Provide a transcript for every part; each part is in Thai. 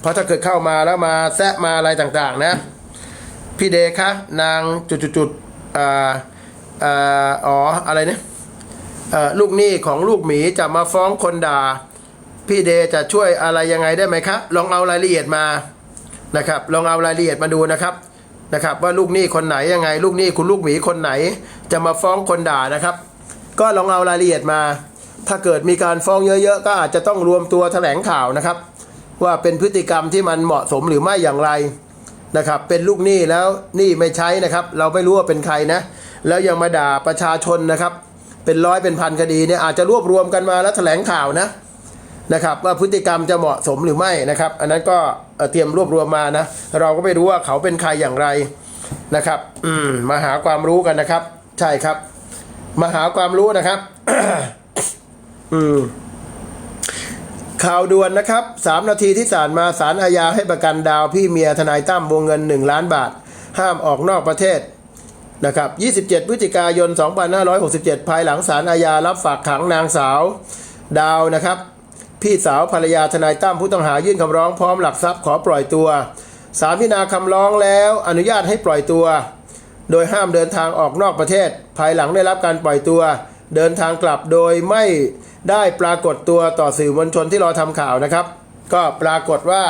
เพราะถ้าเกิดเข้ามาแล้วมาแซะมาอะไรต่างๆ นะ พี่เดชคะนางจุดๆๆอ่าอ่าอ๋ออะไรเนี่ยลูกหนี้ของลูกหมีจะมาฟ้องคนด่า พี่เดจะช่วยอะไรยังไงได้ไหมครับลองเอารายละเอียดมานะครับ ลองเอารายละเอียดมาดูนะครับนะครับ ว่าลูกหนี้คนไหนยังไง ลูกหนี้คุณลูกหมีคนไหน จะมาฟ้องคนด่านะครับ ก็ลองเอารายละเอียดมา ถ้าเกิดมีการฟ้องเยอะๆ ก็อาจจะต้องรวมตัวแถลงข่าวนะครับ ว่าเป็นพฤติกรรมที่มันเหมาะสมหรือไม่อย่างไรนะครับ เป็นลูกหนี้แล้วหนี้ไม่ใช้นะครับ เราไม่รู้ว่าเป็นใครนะ แล้วยังมาด่าประชาชนนะครับ เป็นร้อยเป็นพันคดีเนี่ยอาจจะรวบรวมกันมาแล้วแถลงข่าวนะนะครับ ว่าพฤติกรรมจะเหมาะสมหรือไม่นะครับ อันนั้นก็เอ่อเตรียมรวบรวมมานะ เราก็ไม่รู้ว่าเขาเป็นใครอย่างไรนะครับ อืมมาหาความรู้กันนะครับ ใช่ครับ มาหาความรู้นะครับ อืม ข่าวด่วนนะครับสามนาทีที่ศาลมาศาลอาญาให้ประกันดาวพี่เมียทนายตั้มวงเงิน 1 ล้านบาท ห้ามออกนอกประเทศนะครับ 27 พฤศจิกายน 2567 ภายหลังศาลอาญารับฝากขังนางสาวดาวนะครับ พี่สาวภรรยาทนายตั้มผู้ต้องหายื่นคำร้องพร้อมหลักทรัพย์ขอปล่อยตัวศาลพิจารณาคำร้องแล้วอนุญาตให้ปล่อยตัว โดยห้ามเดินทางออกนอกประเทศ ภายหลังได้รับการปล่อยตัว เดินทางกลับโดยไม่ได้ปรากฏตัวต่อสื่อมวลชนที่รอทำข่าวนะครับ ก็ปรากฏว่า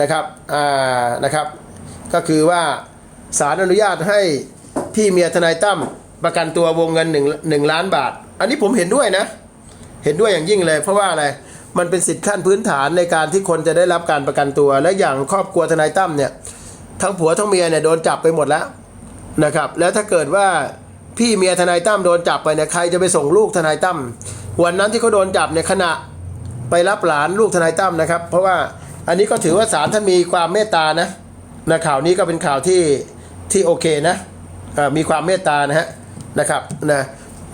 นะครับอ่านะครับ ก็คือว่าศาลอนุญาตให้พี่เมียทนายตั้มประกันตัววงเงิน1 1ล้านบาท อันนี้ผมเห็นด้วยนะ เห็นด้วยอย่างยิ่งเลย เพราะว่าอะไรมันเป็นสิทธิขั้นพื้นฐานในการที่คนจะได้รับการประกันตัว และอย่างครอบครัวทนายตั้มเนี่ยทั้งผัวทั้งเมียเนี่ยโดนจับไปหมดแล้วนะครับ แล้วถ้าเกิดว่า พี่เมียทนายตั้มโดนจับไปเนี่ยใครจะไปส่งลูกทนายตั้มวันนั้นที่เขาโดนจับเนี่ยขณะไปรับหลานลูกทนายตั้มนะครับ เพราะว่าอันนี้ก็ถือว่าศาลท่านมีความเมตตานะนะข่าวนี้ก็เป็นข่าวที่ที่โอเคนะมีความเมตตานะฮะนะครับนะ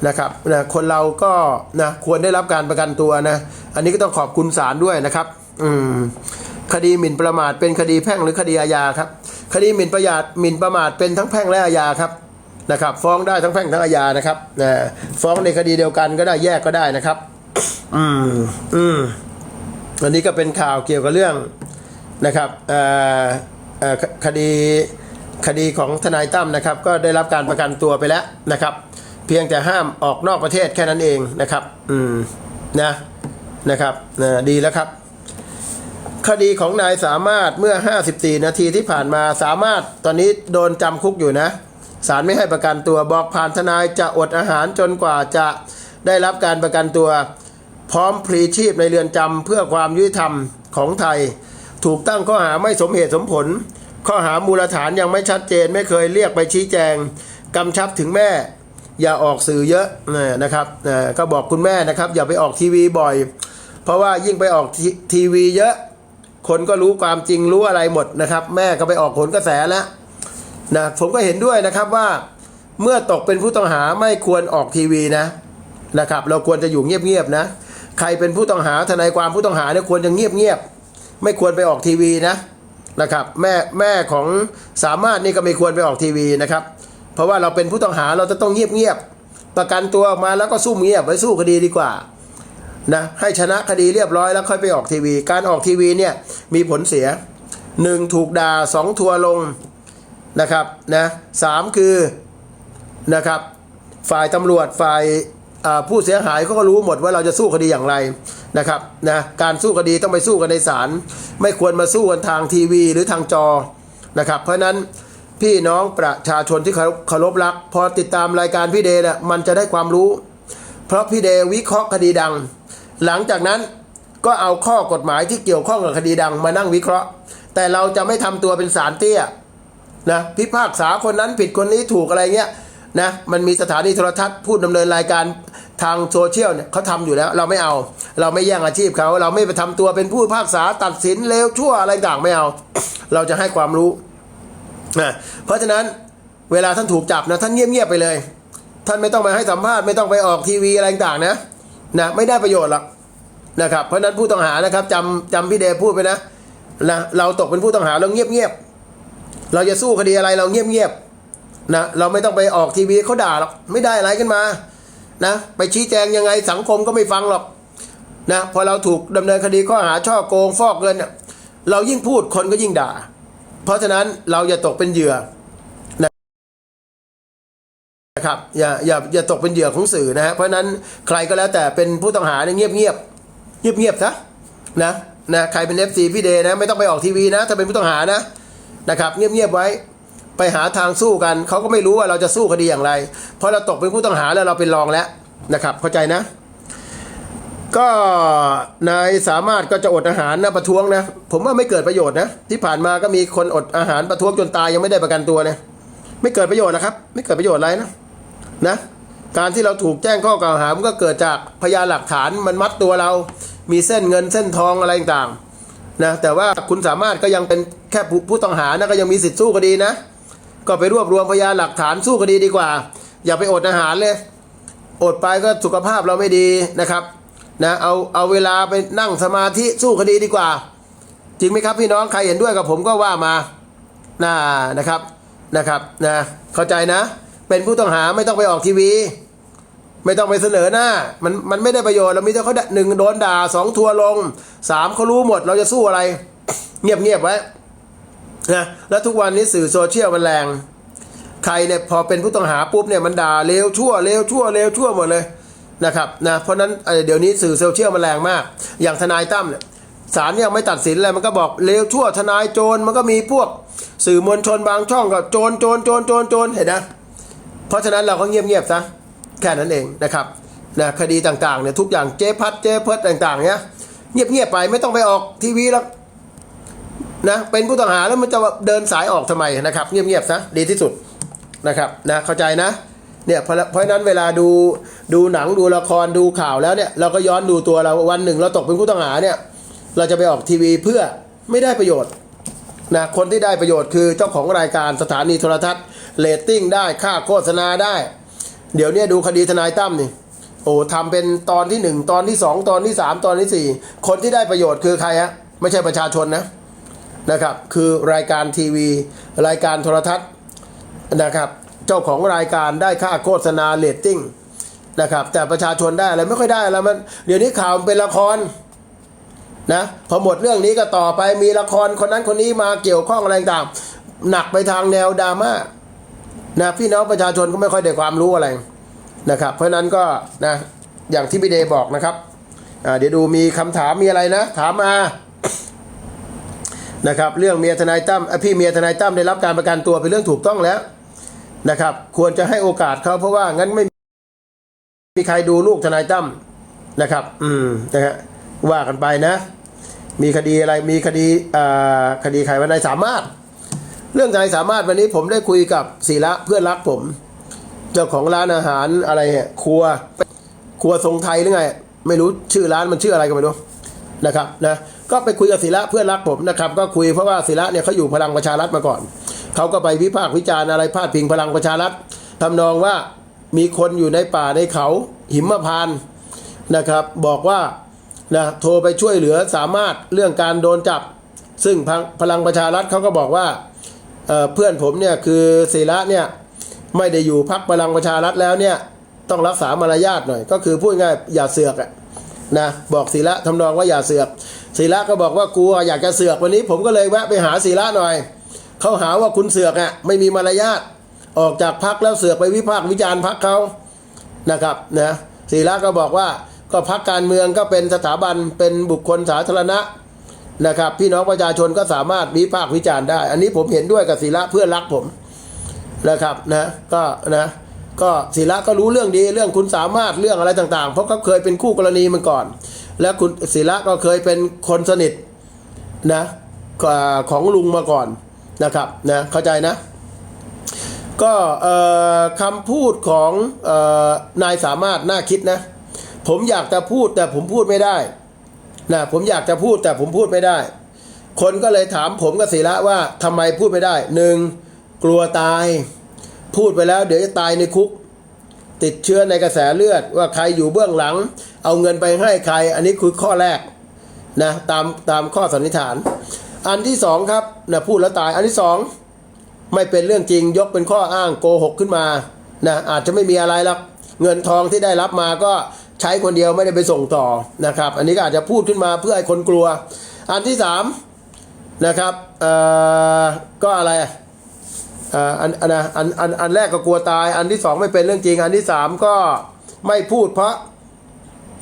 นะครับนะคนเราก็นะควรได้รับการประกันตัวนะ อันนี้ก็ต้องขอบคุณศาลด้วยนะครับ อืมคดีหมิ่นประมาทเป็นคดีแพ่งหรือคดีอาญาครับ คดีหมิ่นประมาทหมิ่นประมาทเป็นทั้งแพ่งและอาญาครับ นะครับฟ้องได้ทั้งแพ่งทั้งอาญานะครับนะฟ้องในคดีเดียวกันก็ได้แยกก็ได้นะครับ อืมอืมอันนี้ก็เป็นข่าวเกี่ยวกับเรื่องนะครับเอ่อเอ่อคคดีคดีของทนายตั้มนะครับ ก็ได้รับการประกันตัวไปแล้วนะครับ เพียงแต่ห้ามออกนอกประเทศแค่นั้นเองนะครับ อืมนะนะครับนะดีแล้วครับ คดีของนายสามารถเมื่อ 54 นาทีที่ผ่านมาสามารถตอนนี้โดนจำคุกอยู่นะ ศาลไม่ให้ประกันตัวบอกผ่านทนายจะอดอาหารจนกว่าจะได้รับการประกันตัว พร้อมพลีชีพในเรือนจำเพื่อความยุติธรรมของไทย ถูกตั้งข้อหาไม่สมเหตุสมผล ข้อหามูลฐานยังไม่ชัดเจนไม่เคยเรียกไปชี้แจงกำชับถึงแม่ อย่าออกสื่อเยอะนะครับก็บอกคุณแม่นะครับ อย่าไปออกทีวีบ่อย เพราะว่ายิ่งไปออกทีทีวีเยอะ คนก็รู้ความจริงรู้อะไรหมดนะครับ แม่ก็ไปออกผลกระแสแล้ว นะผมก็เห็นด้วยนะครับว่าเมื่อตกเป็นผู้ต้องหาไม่ควรออกทีวีนะนะครับเราควรจะอยู่เงียบๆนะใครเป็นผู้ต้องหาทนายความผู้ต้องหาเนี่ยควรจะเงียบๆไม่ควรไปออกทีวีนะนะครับแม่แม่ของสามารถนี่ก็ไม่ควรไปออกทีวีนะครับ เพราะว่าเราเป็นผู้ต้องหาเราจะต้องเงียบๆประกันตัวออกมาแล้วก็สู้เงียบไว้สู้คดีดีกว่านะให้ชนะคดีเรียบร้อยแล้วค่อยไปออกทีวี การออกทีวีเนี่ยมีผลเสียหนึ่งถูกด่าสองทัวลง นะครับนะสามคือนะครับฝ่ายตำรวจฝ่ายผู้เสียหายเขาก็รู้หมดว่าเราจะสู้คดีอย่างไรนะครับนะการสู้คดีต้องไปสู้กันในศาลไม่ควรมาสู้กันทางทีวีหรือทางจอนะครับ เพราะนั้นพี่น้องประชาชนที่เคารพเคารพรัก พอติดตามรายการพี่เดย์เนี่ยมันจะได้ความรู้ เพราะพี่เดวิเคราะห์คดีดัง หลังจากนั้นก็เอาข้อกฎหมายที่เกี่ยวข้องกับคดีดังมานั่งวิเคราะห์ แต่เราจะไม่ทำตัวเป็นสารเตี้ย นะพิพากษาคนนั้นผิดคนนี้ถูกอะไรเงี้ยนะมันมีสถานีโทรทัศน์พูดดำเนินรายการทางโซเชียลเนี่ยเขาทำอยู่แล้ว เราไม่เอา เราไม่แย่งอาชีพเขาเราไม่ไปทำตัวเป็นผู้พิพากษาตัดสินเลวชั่วอะไรต่างไม่เอา เราจะให้ความรู้นะเพราะฉะนั้นเวลาท่านถูกจับนะท่านเงียบๆไปเลย ท่านไม่ต้องไปให้สัมภาษณ์ไม่ต้องไปออกทีวีอะไรต่างนะนะไม่ได้ประโยชน์หรอกนะครับเพราะฉะนั้นผู้ต้องหานะครับจำจำพี่เดชพูดไปนะนะเราตกเป็นผู้ต้องหาเราเงียบๆ เราจะสู้คดีอะไรเราเงียบๆนะเราไม่ต้องไปออกทีวีเขาด่าหรอกไม่ได้อะไรขึ้นมานะไปชี้แจงยังไงสังคมก็ไม่ฟังหรอกนะพอเราถูกดำเนินคดีข้อหาช่อโกงฟอกเงินเนี่ยเรายิ่งพูดคนก็ยิ่งด่า เพราะฉะนั้นเราอย่าตกเป็นเหยื่อนะครับอย่าอย่าอย่าตกเป็นเหยื่อของสื่อนะฮะเพราะนั้นใครก็แล้วแต่เป็นผู้ต้องหาเนี่ยเงียบเงียบเงียบเงียบๆซะนะนะใครเป็นเอฟซีพี่เดนะไม่ต้องไปออกทีวีนะถ้าเป็นผู้ต้องหานะ นะครับ เงียบๆไว้ไปหาทางสู้กัน เขาก็ไม่รู้ว่าเราจะสู้คดีอย่างไร เพราะเราตกเป็นผู้ต้องหาแล้วเราเป็นรองแล้วนะครับ เข้าใจนะ ก็นายสามารถก็จะอดอาหารนะประท้วงนะ ผมว่าไม่เกิดประโยชน์นะ ที่ผ่านมาก็มีคนอดอาหารประท้วงจนตายยังไม่ได้ประกันตัวเนะไม่เกิดประโยชน์นะครับ ไม่เกิดประโยชน์อะไรนะนะการที่เราถูกแจ้งข้อกล่าวหามันก็เกิดจากพยานหลักฐานมันมัดตัวเรา มีเส้นเงินเส้นทองอะไรต่างๆนะแต่ว่าคุณสามารถก็ยังเป็น แค่ผู้ต้องหานะก็ยังมีสิทธิ์สู้คดีนะ ก็ไปรวบรวมพยานหลักฐานสู้คดีดีกว่า อย่าไปอดอาหารเลย อดไปก็สุขภาพเราไม่ดีนะครับนะเอาเอาเวลาไปนั่งสมาธิสู้คดีดีกว่า จริงไหมครับพี่น้องใครเห็นด้วยกับผมก็ว่ามาน่านะครับนะครับนะเข้าใจนะ เป็นผู้ต้องหาไม่ต้องไปออกทีวี ไม่ต้องไปเสนอหน้า มันมันไม่ได้ประโยชน์เรามีแต่เขาหนึ่งโดนด่าสองทัวลงสามเขารู้หมดเราจะสู้อะไร เงียบเงียบไว้ นะแล้วทุกวันนี้สื่อโซเชียลมันแรง ใครเนี่ยพอเป็นผู้ต้องหาปุ๊บเนี่ยมันด่าเลวชั่วเลวชั่วเลวชั่วหมดเลยนะครับนะเพราะนั้นเอ่อเดี๋ยวนี้สื่อโซเชียลมันแรงมาก อย่างทนายตั้มเนี่ยศาลยังไม่ตัดสินเลยมันก็บอกเลวชั่วทนายโจรมันก็มีพวกสื่อมวลชนบางช่องก็โจรโจรโจรโจรโจรเห็นนะเพราะฉะนั้นเราก็เงียบๆซะแค่นั้นเองนะครับนะคดีต่างๆเนี่ยทุกอย่างเจ๊พัดเจ๊เพิดต่างๆเนี่ยเงียบๆไปไม่ต้องไปออกทีวีแล้ว นะเป็นผู้ต้องหาแล้วมันจะเดินสายออกทำไมนะครับ เงียบๆซะดีที่สุดนะครับนะเข้าใจนะเนี่ยเพราะเพราะนั้นเวลาดูดูหนังดูละครดูข่าวแล้วเนี่ยเราก็ย้อนดูตัวเราวันหนึ่งเราตกเป็นผู้ต้องหาเนี่ยเราจะไปออกทีวีเพื่อไม่ได้ประโยชน์นะคนที่ได้ประโยชน์คือเจ้าของรายการสถานีโทรทัศน์เรตติ้งได้ค่าโฆษณาได้ เดี๋ยวนี้ดูคดีทนายตั้มนี่โอ้ทำเป็นตอนที่หนึ่งตอนที่สองตอนที่สามตอนที่สี่คนที่ได้ประโยชน์คือใครฮะไม่ใช่ประชาชนนะ นะครับคือรายการทีวี รายการโทรทัศน์นะครับเจ้าของรายการได้ค่าโฆษณาเรตติ้งนะครับแต่ประชาชนได้อะไรไม่ค่อยได้แล้วมันเดี๋ยวนี้ข่าวมันเป็นละครนะพอหมดเรื่องนี้ก็ต่อไปมีละครคนนั้นคนนี้มาเกี่ยวข้องอะไรต่างหนักไปทางแนวดราม่านะพี่น้องประชาชนก็ไม่ค่อยได้ความรู้อะไรนะครับเพราะนั้นก็นะอย่างที่พี่เดย์บอกนะครับเดี๋ยวดูมีคำถามมีอะไรนะ ถามมา นะครับเรื่องเมียทนายตั้มพี่เมียทนายตั้มได้รับการประกันตัวเป็นเรื่องถูกต้องแล้วนะครับควรจะให้โอกาสเขาเพราะว่างั้นไม่มีใครดูลูกทนายตั้มนะครับ อืมนะฮะว่ากันไปนะ มีคดีอะไรมีคดีอ่าคดีใครวันนายสามารถ เรื่องนายสามารถวันนี้ผมได้คุยกับศิระเพื่อนรักผม เจ้าของร้านอาหารอะไรเนี่ยครัวครัวทรงไทยหรือไง ไม่รู้ชื่อร้านมันชื่ออะไรก็ไม่รู้นะครับนะ ก็ไปคุยกับศิระเพื่อนรักผมนะครับ ก็คุยเพราะว่าศิระเนี่ยเขาอยู่พลังประชารัฐมาก่อน เขาก็ไปวิพากษ์วิจารณ์อะไรพาดพิงพลังประชารัฐทำนองว่ามีคนอยู่ในป่าในเขาหิมพานต์นะครับ บอกว่านะโทรไปช่วยเหลือสามารถเรื่องการโดนจับ ซึ่งพลังพลังประชารัฐเขาก็บอกว่าเเพื่อนผมเนี่ยคือศิระเนี่ยไม่ได้อยู่พักพลังประชารัฐแล้วเนี่ยต้องรักษามารยาทหน่อย ก็คือพูดง่ายอย่าเสือกอะ นะบอกศิระทำนองว่าอย่าเสือกศิระก็บอกว่ากลัวอยากจะเสือกวันนี้ผมก็เลยแวะไปหาศิระหน่อยเขาหาว่าคุณเสือกอะไม่มีมารยาทออกจากพักแล้วเสือกไปวิพากษ์วิจารณ์พักเขานะครับนะศิระก็บอกว่าก็พักการเมืองก็เป็นสถาบันเป็นบุคคลสาธารณะนะครับ พี่น้องประชาชนก็สามารถวิพากษ์วิจารณ์ได้ อันนี้ผมเห็นด้วยกับศิระเพื่อนรักผมนะครับนะก็นะ ก็ศิระก็รู้เรื่องดีเรื่องคุณสามารถเรื่องอะไรต่างๆ เพราะเขาเคยเป็นคู่กรณีมันก่อน และคุณศิระก็เคยเป็นคนสนิทนะของลุงมาก่อนนะครับนะเข้าใจนะ ก็คำพูดของออนายสามารถน่าคิดนะ ผมอยากจะพูดแต่ผมพูดไม่ได้นะผมอยากจะพูดแต่ผมพูดไม่ได้ คนก็เลยถามผมกับศิระว่าทำไมพูดไม่ได้หนึ่งกลัวตาย พูดไปแล้วเดี๋ยวจะตายในคุก ติดเชื้อในกระแสเลือดว่าใครอยู่เบื้องหลัง เอาเงินไปให้ใคร อันนี้คือข้อแรกนะตามตามข้อสันนิษฐาน อันที่สองครับนะพูดแล้วตายอันที่สองไม่เป็นเรื่องจริงยกเป็นข้ออ้างโกหกขึ้นมานะอาจจะไม่มีอะไรหรอกเงินทองที่ได้รับมาก็ใช้คนเดียวไม่ได้ไปส่งต่อนะครับ อันนี้ก็อาจจะพูดขึ้นมาเพื่อให้คนกลัว อันที่สามนะครับเอ่อก็อะไร อ่าอันอันอันอันอันแรกก็กลัวตาย อันที่สองไม่เป็นเรื่องจริง อันที่สามก็ไม่พูดเพราะ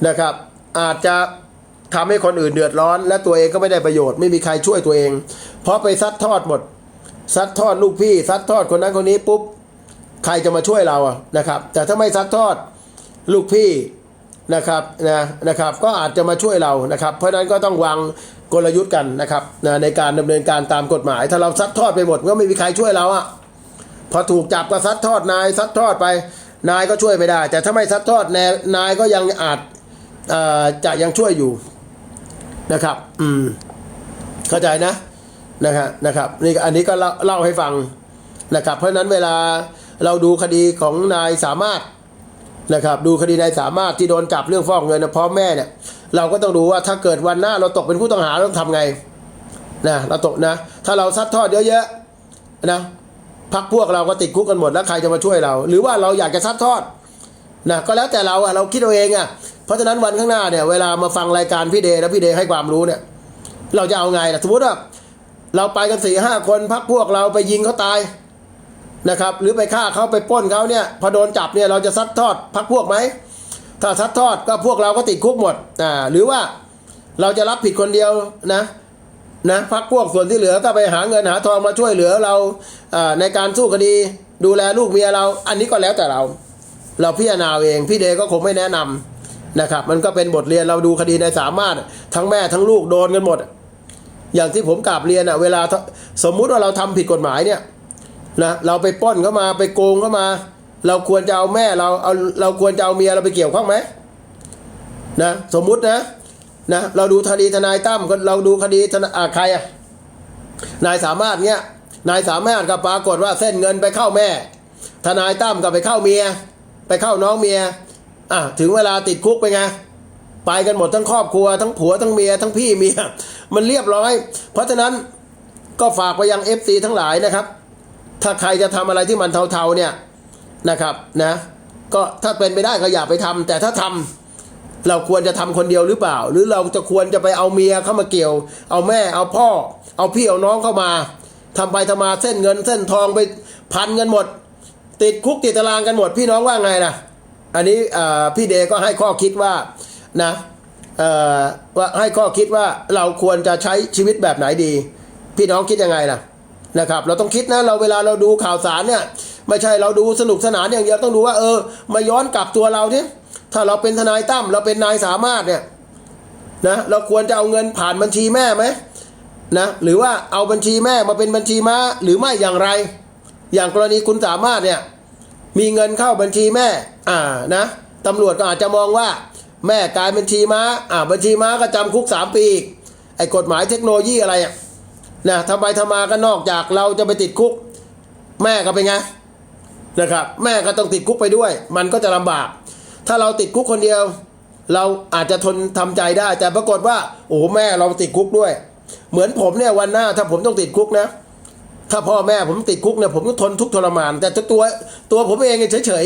นะครับ อาจจะทำให้คนอื่นเดือดร้อน และตัวเองก็ไม่ได้ประโยชน์ไม่มีใครช่วยตัวเอง เพราะไปซัดทอดหมด ซัดทอดลูกพี่ ซัดทอดคนนั้นคนนี้ปุ๊บใครจะมาช่วยเราอะนะครับ แต่ถ้าไม่ซัดทอดลูกพี่นะครับนะนะครับก็อาจจะมาช่วยเรานะครับ เพราะฉะนั้นก็ต้องวางกลยุทธ์กันนะครับนะในการดำเนินการตามกฎหมาย ถ้าเราซัดทอดไปหมดก็ไม่มีใครช่วยเราอะ พอถูกจับก็ซัดทอดนายซัดทอดไป นายก็ช่วยไม่ได้ แต่ถ้าไม่ซัดทอดแนนายก็ยังอาจอ่อจะยังช่วยอยู่นะครับ อืม เข้าใจนะ นะครับนะครับ นี่อันนี้ก็เล่าลาให้ฟังนะครับ เพราะฉะนั้นเวลาเราดูคดีของนายสามารถนะครับ ดูคดีนายสามารถที่โดนจับเรื่องฟอกเงินนะพ่อแม่เนี่ย เราก็ต้องดูว่าถ้าเกิดวันหน้าเราตกเป็นผู้ต้องหาเราต้องทำไงนะเราตกนะ ถ้าเราซัดทอดเยอะๆนะ พักพวกเราก็ติดคุกกันหมดแล้วใครจะมาช่วยเรา หรือว่าเราอยากจะซัดทอดนะก็แล้วแต่เราอะเราคิดเอาเองอะเพราะฉะนั้นวันข้างหน้าเนี่ยเวลามาฟังรายการพี่เดแล้วพี่เดให้ความรู้เนี่ย เราจะเอาไงล่ะสมมติว่าเราไปกันสี่ห้าคนพักพวกเราไปยิงเขาตายนะครับ หรือไปฆ่าเขาไปป้นเขาเนี่ย พอโดนจับเนี่ยเราจะซัดทอดพักพวกไหมถ้าซัดทอดก็พวกเราก็ติดคุกหมดอ่าหรือว่าเราจะรับผิดคนเดียวนะ นะพักพวกส่วนที่เหลือก็ไปหาเงินหาทองมาช่วยเหลือเราในการสู้คดีดูแลลูกเมียเรา อันนี้ก็แล้วแต่เรา เราพิจารณาเองพี่เดก็คงไม่แนะนำนะครับ มันก็เป็นบทเรียนเราดูคดีในสามารถทั้งแม่ทั้งลูกโดนกันหมด อย่างที่ผมกราบเรียนอะเวลาสมมุติว่าเราทำผิดกฎหมายเนี่ยนะเราไปปล้นเข้ามาไปโกงเข้ามา เราควรจะเอาแม่เราเอาเราควรจะเอาเมียเราไปเกี่ยวข้องไหมนะสมมุตินะ นะเราดูคดีทนายตั้มเราดูคดีทนาใครอะนายสามารถเนี่ยนายสามารถก็ปรากฏว่าเส้นเงินไปเข้าแม่ ทนายตั้มก็ไปเข้าเมีย ไปเข้าน้องเมียอะถึงเวลาติดคุกไปไงไปกันหมดทั้งครอบครัวทั้งผัวทั้งเมียทั้งพี่เมียมันเรียบร้อย เพราะฉะนั้นก็ฝากไปยัง FC ทั้งหลายนะครับ ถ้าใครจะทำอะไรที่มันเทาๆเนี่ยนะครับนะก็ถ้าเป็นไปได้ก็อย่าไปทำแต่ถ้าทำ เราควรจะทำคนเดียวหรือเปล่า หรือเราจะควรจะไปเอาเมียเข้ามาเกี่ยว เอาแม่เอาพ่อ เอาพี่เอาน้องเข้ามาทำไปทำมาเส้นเงินเส้นทองไปพันกันหมด ติดคุกติดตารางกันหมดพี่น้องว่าไงล่ะอันนี้พี่เดก็ให้ข้อคิดว่านะว่าให้ข้อคิดว่าเราควรจะใช้ชีวิตแบบไหนดี พี่น้องคิดยังไงล่ะนะครับเราต้องคิดนะเราเวลาเราดูข่าวสารเนี่ยไม่ใช่เราดูสนุกสนานอย่างเดียวต้องดูว่าเออมาย้อนกลับตัวเราเนี่ย ถ้าเราเป็นทนายตั้มเราเป็นนายสามารถเนี่ยนะเราควรจะเอาเงินผ่านบัญชีแม่ไหมนะหรือว่าเอาบัญชีแม่มาเป็นบัญชีม้าหรือไม่อย่างไร อย่างกรณีคุณสามารถเนี่ยมีเงินเข้าบัญชีแม่อ่านะตำรวจก็อาจจะมองว่า แม่กลายบัญชีม้าอ่าบัญชีม้าก็จำคุกสามปีไอ้กฎหมายเทคโนโลยีอะไรอะนะทำไปทำมาก็นอกจากเราจะไปติดคุก แม่ก็เป็นไงนะครับ แม่ก็ต้องติดคุกไปด้วย มันก็จะลำบาก ถ้าเราติดคุกคนเดียว เราอาจจะทนทำใจได้ แต่ปรากฏว่า โอ้แม่เราติดคุกด้วย เหมือนผมเนี่ยวันหน้าถ้าผมต้องติดคุกนะ ถ้าพ่อแม่ผมติดคุกเนี่ยผมก็ทนทุกทรมาน แต่ตัวตัวผมเองเนี่ยเฉย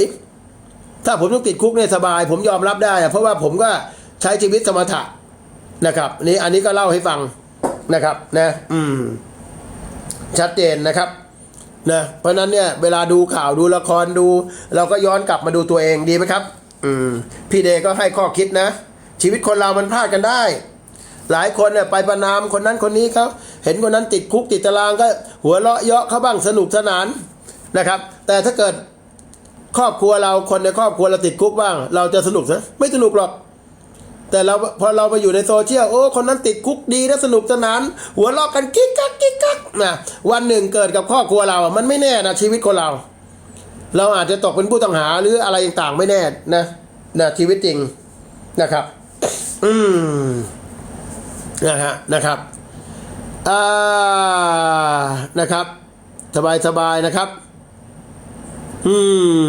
ๆถ้าผมต้องติดคุกเนี่ยสบาย ผมยอมรับได้เพราะว่าผมก็ใช้ชีวิตสมถะนะครับนี่อันนี้ก็เล่าให้ฟังนะครับนะอืมชัดเจนนะครับนะเพราะนั้นเนี่ยเวลาดูข่าวดูละครดู เราก็ย้อนกลับมาดูตัวเองดีไหมครับ อืมพี่เดก็ให้ข้อคิดนะ ชีวิตคนเรามันพลาดกันได้ หลายคนเนี่ยไปประนามคนนั้นคนนี้เขาเห็นคนนั้นติดคุกติดตารางก็ หัวเราะเยาะเขาบ้างสนุกสนานนะครับ แต่ถ้าเกิดครอบครัวเราคนในครอบครัวเราติดคุกบ้าง เราจะสนุกนะไม่สนุกหรอก แต่เราพอเราไปอยู่ในโซเชียลโอ้คนนั้นติดคุกดีนะสนุกสนาน หัวเราะกันกิ๊กกักกิ๊กกักนะวันหนึ่งเกิดกับครอบครัวเรา มันไม่แน่นะชีวิตคนเรา เราอาจจะตกเป็นผู้ต้องหาหรืออะไรต่างๆไม่แน่นะนะชีวิตจริงนะครับ อืมนะฮะนะครับอ่านะครับ สบายสบายนะครับ อื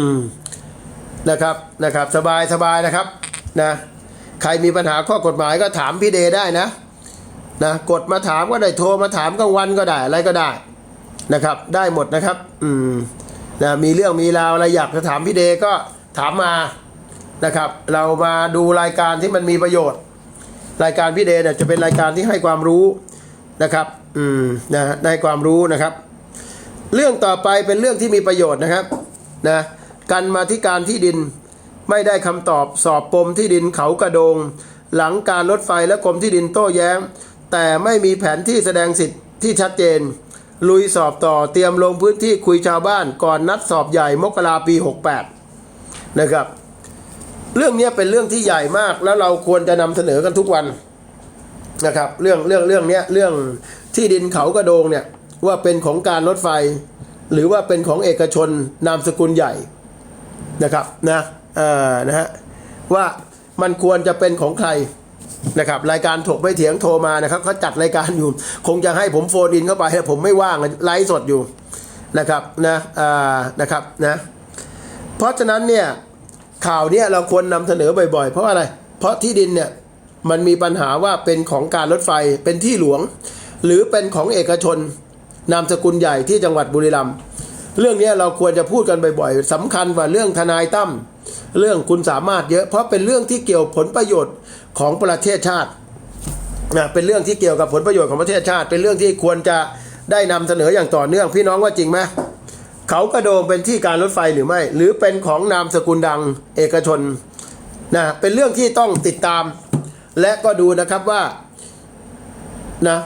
มนะครับนะครับ สบายสบายนะครับนะใครมีปัญหาข้อกฎหมายก็ถามพี่เดได้นะนะกดมาถามก็ได้โทรมาถามกลางวันก็ได้อะไรก็ได้นะครับ ได้หมดนะครับ อืม นะมีเรื่องมีราวอะไรอยากจะถามพี่เดก็ถามมานะครับ เรามาดูรายการที่มันมีประโยชน์ รายการพี่เดเนี่ยจะเป็นรายการที่ให้ความรู้นะครับอืมนะได้ความรู้นะครับ เรื่องต่อไปเป็นเรื่องที่มีประโยชน์นะครับนะกันมาที่การที่ดินไม่ได้คำตอบสอบปมที่ดินเขากระโดง หลังการรถไฟและกรมที่ดินโต้แย้ง แต่ไม่มีแผนที่แสดงสิทธิ์ที่ชัดเจน ลุยสอบต่อเตรียมลงพื้นที่คุยชาวบ้านก่อนนัดสอบใหญ่มกราปี 68 นะครับ เรื่องนี้เป็นเรื่องที่ใหญ่มากแล้วเราควรจะนำเสนอกันทุกวันนะครับ เรื่องเรื่องเรื่องเนี้ยเรื่องที่ดินเขากระโดงเนี่ยว่าเป็นของการรถไฟ หรือว่าเป็นของเอกชนนามสกุลใหญ่นะครับนะเอ่อนะฮะว่ามันควรจะเป็นของใคร นะครับรายการถกไม่เถียงโทรมานะครับเขาจัดรายการอยู่ คงจะให้ผมโฟนอินเข้าไปผมไม่ว่างไลฟ์สดอยู่นะครับนะอ่านะครับนะเพราะฉะนั้นเนี่ยข่าวเนี้ยเราควรนำเสนอบ่อยๆ เพราะอะไร เพราะที่ดินเนี่ยมันมีปัญหาว่าเป็นของการรถไฟเป็นที่หลวง หรือเป็นของเอกชน นามสกุลใหญ่ที่จังหวัดบุรีรัมย์เรื่องนี้เราควรจะพูดกันบ่อยๆสำคัญกว่าเรื่องทนายตั้มเรื่องคุณสามารถเยอะเพราะเป็นเรื่องที่เกี่ยวผลประโยชน์ ของประเทศชาตินะเป็นเรื่องที่เกี่ยวกับผลประโยชน์ของประเทศชาติ เป็นเรื่องที่ควรจะได้นำเสนออย่างต่อเนื่องพี่น้องว่าจริงไหมเขากระโดงเป็นที่การรถไฟหรือไม่ หรือเป็นของนามสกุลดังเอกชนนะเป็นเรื่องที่ต้องติดตาม และก็ดูนะครับว่านะ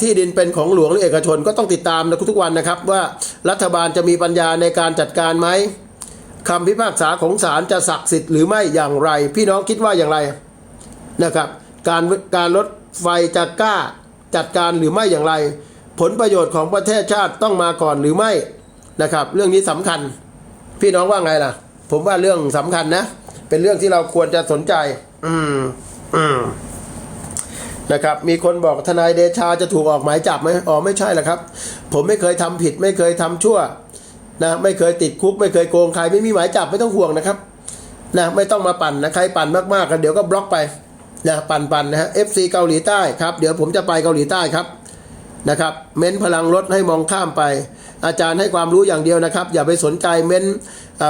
ที่ดินเป็นของหลวงหรือเอกชนก็ต้องติดตามนะทุกวันนะครับ ว่ารัฐบาลจะมีปัญญาในการจัดการไหมคำพิพากษาของศาลจะศักดิ์สิทธิ์หรือไม่อย่างไร พี่น้องคิดว่าอย่างไร นะครับ การการรถไฟจะกล้าจัดการหรือไม่อย่างไร ผลประโยชน์ของประเทศชาติต้องมาก่อนหรือไม่นะครับ เรื่องนี้สำคัญ พี่น้องว่าไงล่ะ ผมว่าเรื่องสำคัญนะ เป็นเรื่องที่เราควรจะสนใจ อืมอืมนะครับมีคนบอกทนายเดชาจะถูกออกหมายจับไหมอ๋อไม่ใช่ละครับ ผมไม่เคยทำผิด ไม่เคยทำชั่วนะไม่เคยติดคุก ไม่เคยโกงใครไม่มีหมายจับไม่ต้องห่วงนะครับนะไม่ต้องมาปั่นนะใครปั่นมากๆกันเดี๋ยวก็บล็อกไป นะปั่นปั่นนะฮะ FC เกาหลีใต้ครับ เดี๋ยวผมจะไปเกาหลีใต้ครับนะครับ เม้นพลังลดให้มองข้ามไป อาจารย์ให้ความรู้อย่างเดียวนะครับ อย่าไปสนใจเม้น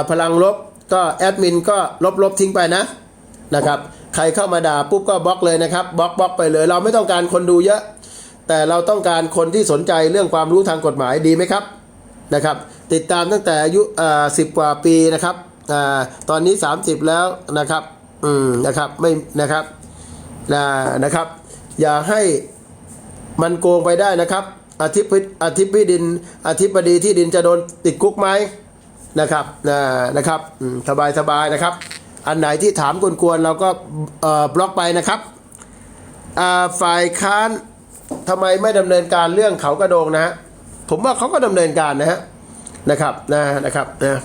พลังลบก็แอดมินก็ลบลบทิ้งไปนะนะครับ ใครเข้ามาด่าปุ๊บก็บล็อกเลยนะครับบล็อกบล็อกไปเลย เราไม่ต้องการคนดูเยอะ แต่เราต้องการคนที่สนใจเรื่องความรู้ทางกฎหมายดีไหมครับนะครับ ติดตามตั้งแต่อายุสิบกว่าปีนะครับอตอนนี้ 30 แล้วนะครับ อืมนะครับไม่นะครับ นะนะครับ อย่าให้มันโกงไปได้นะครับอาทิตย์อาทิตย์พี่ดินอาทิตย์บดีที่ดินจะโดนติดคุกไหมนะครับนะนะครับสบายสบายนะครับ อันไหนที่ถามกวนๆเราก็บล็อกไปนะครับฝ่ายค้านทำไมไม่ดำเนินการเรื่องเขากระโดงนะฮะผมว่าเขาก็ดำเนินการนะฮะนะครับนะนะครับนะ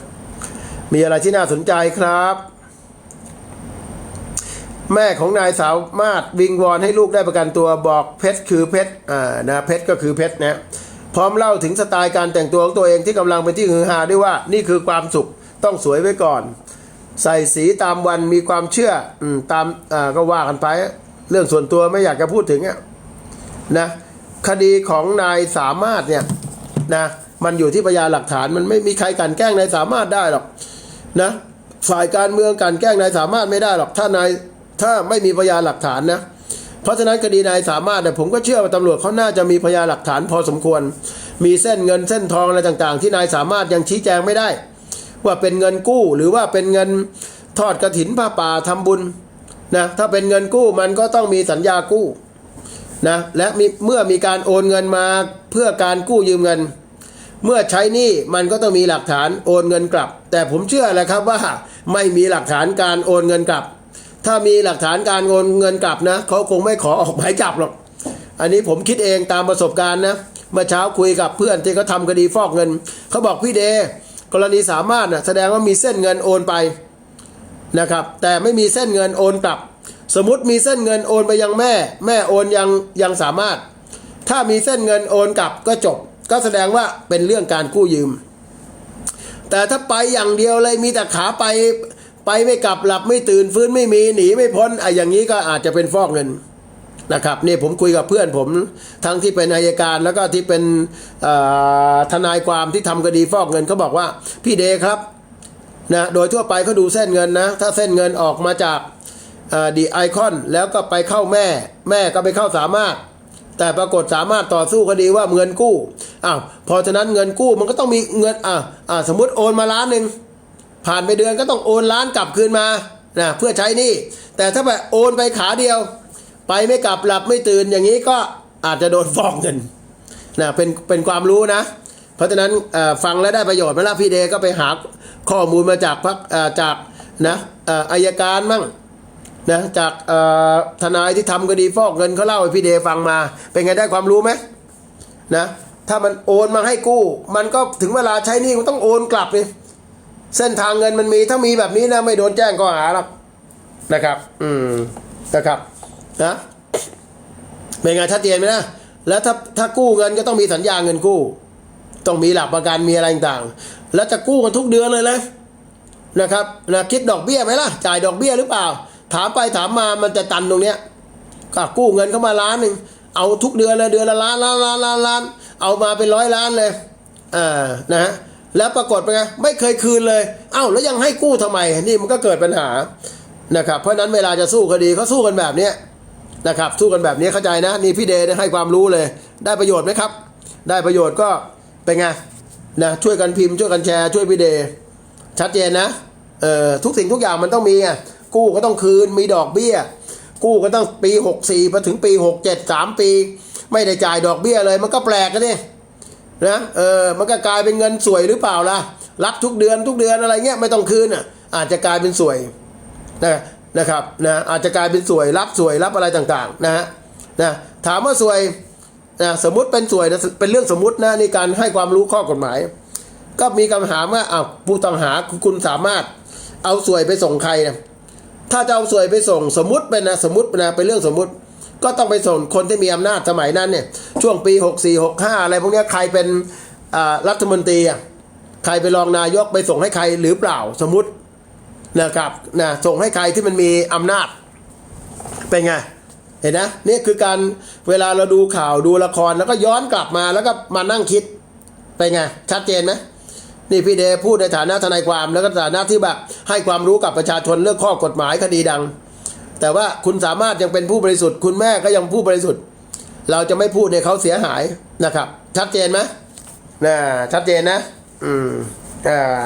มีอะไรที่น่าสนใจครับ แม่ของนายสาวมาดวิงวอนให้ลูกได้ประกันตัวบอกเพชรคือเพชรอ่านะเพชรก็คือเพชรนะพร้อมเล่าถึงสไตล์การแต่งตัวของตัวเองที่กำลังเป็นที่ฮือฮาด้วยว่านี่คือความสุขต้องสวยไว้ก่อน ใส่สีตามวันมีความเชื่ออืมตามอ่าก็ว่ากันไปเรื่องส่วนตัวไม่อยากจะพูดถึงอะนะคดีของนายสามารถเนี่ยนะมันอยู่ที่พยานหลักฐานมันไม่มีใครกลันแกล้งนายสามารถได้หรอกนะฝ่ายการเมืองกลันแกล้งนายสามารถไม่ได้หรอกถ้านาย ถ้าไม่มีพยานหลักฐานนะเพราะฉะนั้นคดีนายสามารถเนี่ยผมก็เชื่อว่าตำรวจเขาน่าจะมีพยานหลักฐานพอสมควร มีเส้นเงินเส้นทองอะไรต่างๆ ที่นายสามารถยังชี้แจงไม่ได้ ว่าเป็นเงินกู้หรือว่าเป็นเงินทอดกระถินผ้าป่าทำบุญนะถ้าเป็นเงินกู้มันก็ต้องมีสัญญากู้นะและมีเมื่อมีการโอนเงินมาเพื่อการกู้ยืมเงิน เมื่อใช้หนี้มันก็ต้องมีหลักฐานโอนเงินกลับ แต่ผมเชื่อแหละครับว่าไม่มีหลักฐานการโอนเงินกลับ ถ้ามีหลักฐานการโอนเงินกลับนะเขาคงไม่ขอออกหมายจับหรอก อันนี้ผมคิดเองตามประสบการณ์นะเมื่อเช้าคุยกับเพื่อนที่เขาทำคดีฟอกเงินเขาบอกพี่เดกรณีสามารถนะแสดงว่ามีเส้นเงินโอนไปนะครับ แต่ไม่มีเส้นเงินโอนกลับ สมมติมีเส้นเงินโอนไปยังแม่ แม่โอนยังยังสามารถ ถ้ามีเส้นเงินโอนกลับก็จบ ก็แสดงว่าเป็นเรื่องการกู้ยืม แต่ถ้าไปอย่างเดียวเลยมีแต่ขาไป ไปไม่กลับหลับไม่ตื่นฟื้นไม่มีหนีไม่พ้นไอ้อย่างนี้ก็อาจจะเป็นฟอกเงินนะครับนี่ผมคุยกับเพื่อนผมทั้งที่เป็นอายการแล้วก็ที่เป็นทนายความที่ทำคดีฟอกเงินเขาบอกว่าพี่เดครับนะโดยทั่วไปเขาดูเส้นเงินนะถ้าเส้นเงินออกมาจากดีไอคอนแล้วก็ไปเข้าแม่ แม่ก็ไปเข้าสามารถ แต่ปรากฏสามารถต่อสู้คดีว่าเงินกู้อ้าวพอฉะนั้นเงินกู้มันก็ต้องมีเงินอ่าอ่าสมมติโอนมาล้านหนึ่ง ผ่านไปเดือนก็ต้องโอนล้านกลับคืนมานะเพื่อใช้หนี้แต่ถ้าแบบโอนไปขาเดียว ไปไม่กลับหลับไม่ตื่นอย่างนี้ก็อาจจะโดนฟ้องเงินนะเป็นเป็นความรู้นะ เพราะฉะนั้นฟังแล้วได้ประโยชน์ไหมล่ะพี่เดก็ไปหาข้อมูลมาจากพักจากนะอายการมั่งนะจากทนายที่ทำคดีฟอกเงินเขาเล่าให้พี่เดฟังมา เป็นไงได้ความรู้ไหมนะถ้ามันโอนมาให้กู้ มันก็ถึงเวลาใช้นี่มันต้องโอนกลับเลย เส้นทางเงินมันมีถ้ามีแบบนี้นะไม่โดนแจ้งข้อหาหรอกนะครับ อืมนะครับนะเป็นไงชัดเจนไหมนะแล้วถ้าถ้ากู้เงินก็ต้องมีสัญญาเงินกู้ ต้องมีหลักประกันมีอะไรต่างๆ แล้วจะกู้กันทุกเดือนเลยเลยนะครับนะคิดดอกเบี้ยไหมล่ะ จ่ายดอกเบี้ยหรือเปล่า ถามไปถามมามันจะตันตรงเนี้ยก็กู้เงินเข้ามาล้านหนึ่งเอาทุกเดือนเลยเดือนละล้านล้านล้านล้านล้านเอามาเป็นร้อยล้านเลยอ่านะฮะ แล้วปรากฏเป็นไงไม่เคยคืนเลยเอ้าแล้วยังให้กู้ทำไมนี่มันก็เกิดปัญหานะครับ เพราะนั้นเวลาจะสู้คดีเขาสู้กันแบบเนี้นะครับ สู้กันแบบนี้เข้าใจนะ นี่พี่เดย์ให้ความรู้เลย ได้ประโยชน์ไหมครับ ได้ประโยชน์ก็เป็นไงนะช่วยกันพิมพ์ช่วยกันแชร์ช่วยพี่เดย์ชัดเจนนะเอ่อทุกสิ่งทุกอย่างมันต้องมีอะกู้ก็ต้องคืนมีดอกเบี้ย กู้ก็ต้องปี 64มาถึงปี 67 3 ปี ไม่ได้จ่ายดอกเบี้ยเลย มันก็แปลกกันนี่ นะเออมันก็กลายเป็นเงินสวยหรือเปล่าล่ะรับทุกเดือนทุกเดือนอะไรเงี้ยไม่ต้องคืนอะอาจจะกลายเป็นสวยนะนะครับนะอาจจะกลายเป็นสวยรับสวยรับอะไรต่างๆนะฮะนะถามว่าสวยนะสมมติเป็นสวยนะเป็นเรื่องสมมตินะในการให้ความรู้ข้อกฎหมาย ก็มีคำถามว่าอ้าวผู้ต้องหาคุณสามารถเอาสวยไปส่งใครนะถ้าจะเอาสวยไปส่งสมมติเป็นนะสมมตินะเป็นเรื่องสมมติ ก็ต้องไปส่งคนที่มีอำนาจสมัยนั้นเนี่ยช่วงปี 64 65 อะไรพวกนี้ใครเป็นรัฐมนตรีใครไปรองนายกไปส่งให้ใครหรือเปล่าสมมตินะครับนะส่งให้ใครที่มันมีอำนาจเป็นไงเห็นนะนี่คือการเวลาเราดูข่าวดูละครแล้วก็ย้อนกลับมาแล้วก็มานั่งคิดเป็นไงชัดเจนไหมนี่พี่เดพูดในฐานะทนายความแล้วก็ฐานะที่แบบให้ความรู้กับประชาชนเรื่องข้อกฎหมายคดีดัง แต่ว่าคุณสามารถยังเป็นผู้บริสุทธิ์ คุณแม่ก็ยังผู้บริสุทธิ์ เราจะไม่พูดในเขาเสียหายนะครับ ชัดเจนไหมนะชัดเจนนะ อืมอ่า